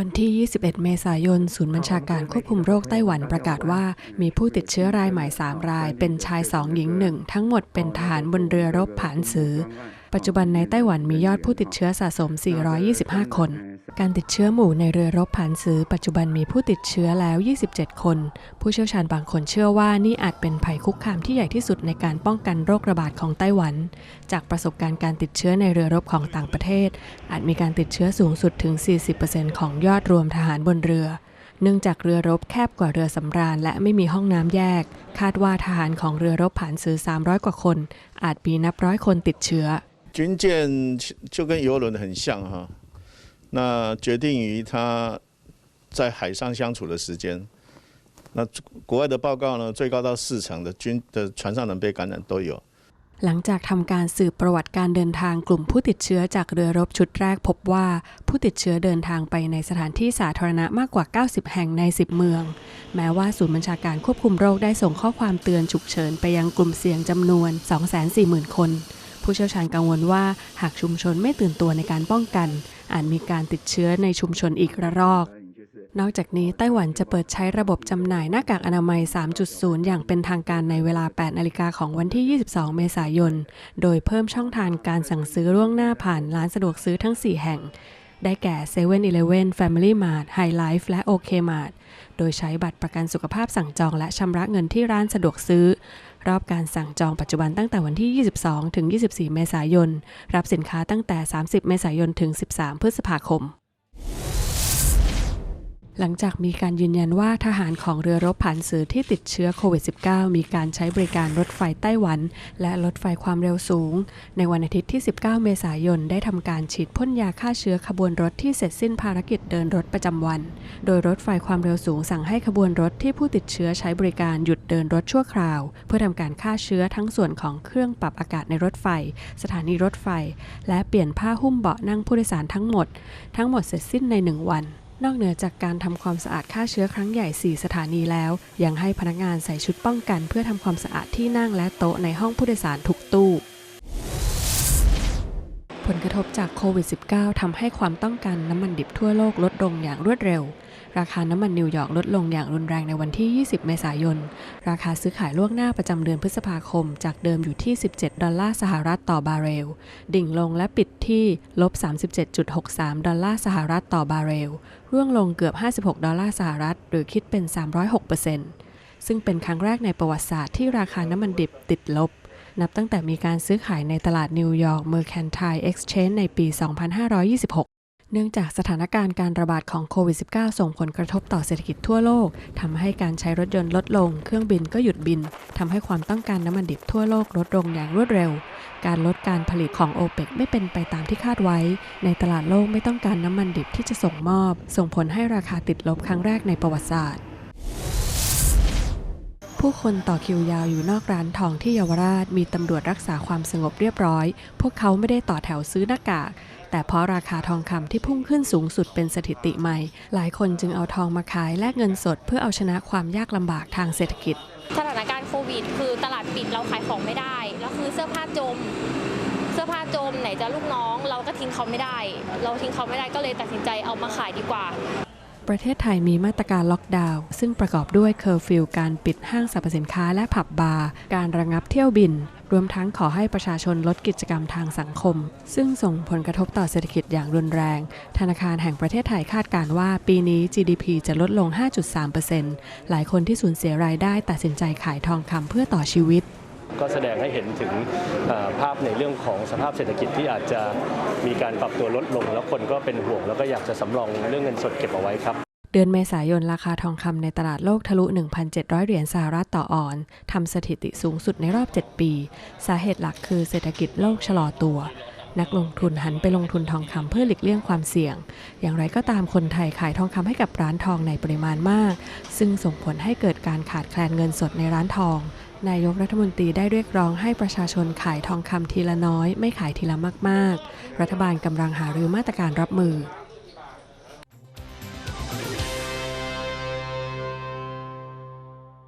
วันที่ 21 เมษายน ศูนย์บัญชาการควบคุมโรคไต้หวันประกาศว่า มีผู้ติดเชื้อรายใหม่ 3 ราย เป็นชาย 2 หญิง 1 ทั้งหมดเป็นทหารบนเรือรบผานซือ ปัจจุบันในไต้หวันมียอดผู้ติดเชื้อสะสม 425 คน การติดเชื้อหมู่ในเรือรบผ่านซือปัจจุบันมีผู้ติดเชื้อแล้ว 27 คน ผู้เชี่ยวชาญบางคนเชื่อว่านี่อาจเป็นภัยคุกคามที่ใหญ่ที่สุดในการป้องกันโรคระบาดของไต้หวัน จากประสบการณ์การติดเชื้อในเรือรบของต่างประเทศ อาจมีการติดเชื้อสูงสุดถึง 40%ของยอดรวมทหารบนเรือเนื่องจากเรือรบแคบกว่าเรือสำราญและไม่มีห้องน้ำแยก คาดว่าทหารของเรือรบผ่านซือ300 กว่าคน อาจมีนับร้อยคนติดเชื้อ 军舰就跟游轮很像哈，那决定于它在海上相处的时间。那国外的报告呢，最高到四成的军的船上人被感染都有。 หลังจากทำการสืบประวัติการเดินทางกลุ่มผู้ติดเชื้อจากเรือรบชุดแรกพบว่า ผู้ติดเชื้อเดินทางไปในสถานที่สาธารณะมากกว่า 90 แห่งใน 10 เมือง แม้ว่าศูนย์บัญชาการควบคุมโรคได้ส่งข้อความเตือนฉุกเฉินไปยังกลุ่มเสี่ยงจำนวน 240,000 คน ผู้เชี่ยวชาญกังวลว่าหากชุมชนไม่ตื่นตัวในการป้องกัน อาจมีการติดเชื้อในชุมชนอีกระลอก นอกจากนี้ไต้หวันจะเปิดใช้ระบบจำหน่ายหน้ากากอนามัย 3.0 อย่างเป็นทางการในเวลา 8 นาฬิกาของวันที่ 22 เมษายน โดยเพิ่มช่องทางการสั่งซื้อล่วงหน้าผ่านร้านสะดวกซื้อทั้ง 4 แห่ง ได้แก่ 7 e เ e ่ e อ Family Mart High Life และ OK Mart โดยใช้บัตรประกันสุขภาพสั่งจองและชำระเงินที่ร้านสะดวกซื้อ รอบการสั่งจองปัจจุบันตั้งแต่วันที่ 22 ถึง 24 เมษายน รับสินค้าตั้งแต่ 30 เมษายน ถึง 13 พฤษภาคม หลังจากมีการยืนยันว่าทหารของเรือรบผ่านสื่อที่ติดเชื้อโควิด -19 มีการใช้บริการรถไฟไต้หวัน และรถไฟความเร็วสูง ในวันอาทิตย์ที่ 19 เมษายน ได้ทำการฉีดพ่นยาฆ่าเชื้อขบวนรถที่เสร็จสิ้นภารกิจเดินรถประจำวัน โดยรถไฟความเร็วสูงสั่งให้ขบวนรถที่ผู้ติดเชื้อใช้บริการหยุดเดินรถชั่วคราว เพื่อทำการฆ่าเชื้อทั้งส่วนของเครื่องปรับอากาศในรถไฟ สถานีรถไฟ และเปลี่ยนผ้าหุ้มเบาะนั่งผู้โดยสารทั้งหมด ทั้งหมดเสร็จสิ้นใน 1 วัน นอกเหนือจากการทำความสะอาดฆ่าเชื้อครั้งใหญ่ 4 สถานีแล้ว ยังให้พนักงานใส่ชุดป้องกันเพื่อทำความสะอาดที่นั่งและโต๊ะในห้องผู้โดยสารทุกตู้ กระทบจากโควิด -19 ทำให้ความต้องการน้ำมันดิบทั่วโลกลดลงอย่างรวดเร็ว ราคาน้ำมันนิวยอร์กลดลงอย่างรุนแรงในวันที่ 20 เมษายน ราคาซื้อขายล่วงหน้าประจำเดือนพฤษภาคม จากเดิมอยู่ที่ 17 ดอลลาร์สหรัฐต่อบาร์เรล ดิ่งลงและปิดที่ลบ 37.63 ดอลลาร์สหรัฐต่อบาร์เรล ร่วงลงเกือบ 56 ดอลลาร์สหรัฐ หรือคิดเป็น 306%ซึ่งเป็นครั้งแรกในประวัติศาสตร์ที่ราคาน้ำมันดิบติดลบ นับตั้งแต่มีการซื้อขายในตลาดนิวยอร์ก Mercantile Exchange ในปี 2526เนื่องจากสถานการณ์การระบาดของโควิด -19 ส่งผลกระทบต่อเศรษฐกิจทั่วโลกทำให้การใช้รถยนต์ลดลง เครื่องบินก็หยุดบินทำให้ความต้องการน้ำมันดิบทั่วโลกลดลงอย่างรวดเร็ว การลดการผลิตของโอเปกไม่เป็นไปตามที่คาดไว้ ในตลาดโลกไม่ต้องการน้ำมันดิบที่จะส่งมอบ ส่งผลให้ราคาติดลบครั้งแรกในประวัติศาสตร์ ผู้คนต่อคิวยาวอยู่นอกร้านทองที่เยาวราช มีตำรวจรักษาความสงบเรียบร้อย พวกเขาไม่ได้ต่อแถวซื้อหน้ากาก แต่เพราะราคาทองคำที่พุ่งขึ้นสูงสุดเป็นสถิติใหม่ หลายคนจึงเอาทองมาขายแลกเงินสด เพื่อเอาชนะความยากลำบากทางเศรษฐกิจ สถานการณ์โควิด คือตลาดปิดเราขายของไม่ได้ แล้วคือเสื้อผ้าจม เสื้อผ้าจมไหนจะลูกน้อง เราก็ทิ้งเขาไม่ได้ เราทิ้งเขาไม่ได้ก็เลยตัดสินใจเอามาขายดีกว่า ประเทศไทยมีมาตรการล็อกดาวน์ซึ่งประกอบด้วยเคอร์ฟิวการปิดห้างสรรพสินค้าและผับบาร์ การระงับเที่ยวบิน รวมทั้งขอให้ประชาชนลดกิจกรรมทางสังคม ซึ่งส่งผลกระทบต่อเศรษฐกิจอย่างรุนแรง ธนาคารแห่งประเทศไทยคาดการว่าปีนี้ GDP จะลดลง 5.3%หลายคนที่สูญเสียรายได้ตัดสินใจขายทองคำเพื่อต่อชีวิต ก็แสดงให้เห็นถึงภาพในเรื่องของสภาพเศรษฐกิจที่อาจจะมีการปรับตัวลดลง แล้วคนก็เป็นห่วง แล้วก็อยากจะสำรองเรื่องเงินสดเก็บเอาไว้ครับเดือนเมษายนราคาทองคำในตลาดโลกทะลุ 1,700 เหรียญสหรัฐต่อออนทำสถิติสูงสุดในรอบ 7 ปี สาเหตุหลักคือเศรษฐกิจโลกชะลอตัว นักลงทุนหันไปลงทุนทองคำเพื่อหลีกเลี่ยงความเสี่ยง อย่างไรก็ตามคนไทยขายทองคำให้กับร้านทองในปริมาณมาก ซึ่งส่งผลให้เกิดการขาดแคลนเงินสดในร้านทอง นายกรัฐมนตรีได้เรียกร้องให้ประชาชนขายทองคำทีละน้อย ไม่ขายทีละมาก ๆ รัฐบาลกำลังหารือมาตรการรับมือ